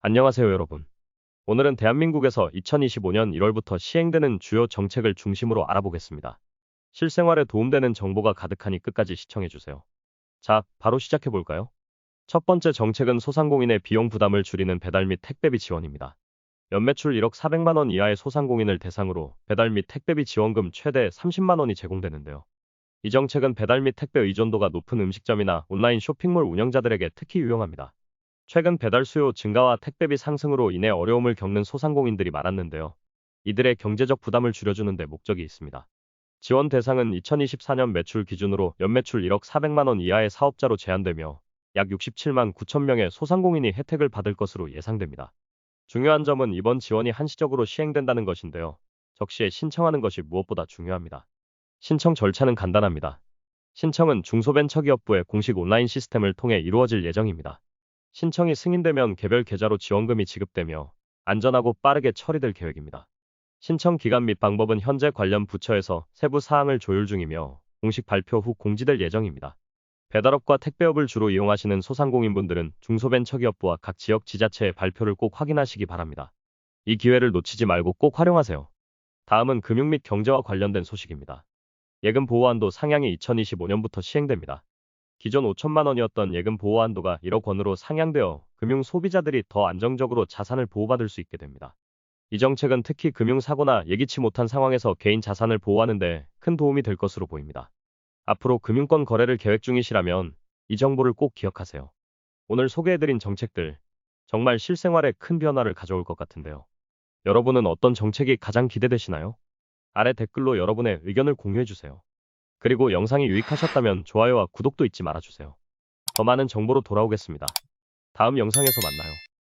안녕하세요, 여러분. 오늘은 대한민국에서 2025년 1월부터 시행되는 주요 정책을 중심으로 알아보겠습니다. 실생활에 도움되는 정보가 가득하니 끝까지 시청해주세요. 자, 바로 시작해볼까요? 첫 번째 정책은 소상공인의 비용 부담을 줄이는 배달 및 택배비 지원입니다. 연매출 1억 400만 원 이하의 소상공인을 대상으로 배달 및 택배비 지원금 최대 30만 원이 제공되는데요. 이 정책은 배달 및 택배 의존도가 높은 음식점이나 온라인 쇼핑몰 운영자들에게 특히 유용합니다. 최근 배달 수요 증가와 택배비 상승으로 인해 어려움을 겪는 소상공인들이 많았는데요. 이들의 경제적 부담을 줄여주는 데 목적이 있습니다. 지원 대상은 2024년 매출 기준으로 연매출 1억 400만 원 이하의 사업자로 제한되며 약 67만 9천 명의 소상공인이 혜택을 받을 것으로 예상됩니다. 중요한 점은 이번 지원이 한시적으로 시행된다는 것인데요. 적시에 신청하는 것이 무엇보다 중요합니다. 신청 절차는 간단합니다. 신청은 중소벤처기업부의 공식 온라인 시스템을 통해 이루어질 예정입니다. 신청이 승인되면 개별 계좌로 지원금이 지급되며 안전하고 빠르게 처리될 계획입니다. 신청 기간 및 방법은 현재 관련 부처에서 세부 사항을 조율 중이며 공식 발표 후 공지될 예정입니다. 배달업과 택배업을 주로 이용하시는 소상공인분들은 중소벤처기업부와 각 지역 지자체의 발표를 꼭 확인하시기 바랍니다. 이 기회를 놓치지 말고 꼭 활용하세요. 다음은 금융 및 경제와 관련된 소식입니다. 예금 보호한도 상향이 2025년부터 시행됩니다. 기존 5천만 원이었던 예금 보호 한도가 1억 원으로 상향되어 금융 소비자들이 더 안정적으로 자산을 보호받을 수 있게 됩니다. 이 정책은 특히 금융 사고나 예기치 못한 상황에서 개인 자산을 보호하는 데 큰 도움이 될 것으로 보입니다. 앞으로 금융권 거래를 계획 중이시라면 이 정보를 꼭 기억하세요. 오늘 소개해드린 정책들 정말 실생활에 큰 변화를 가져올 것 같은데요. 여러분은 어떤 정책이 가장 기대되시나요? 아래 댓글로 여러분의 의견을 공유해주세요. 그리고 영상이 유익하셨다면 좋아요와 구독도 잊지 말아주세요. 더 많은 정보로 돌아오겠습니다. 다음 영상에서 만나요.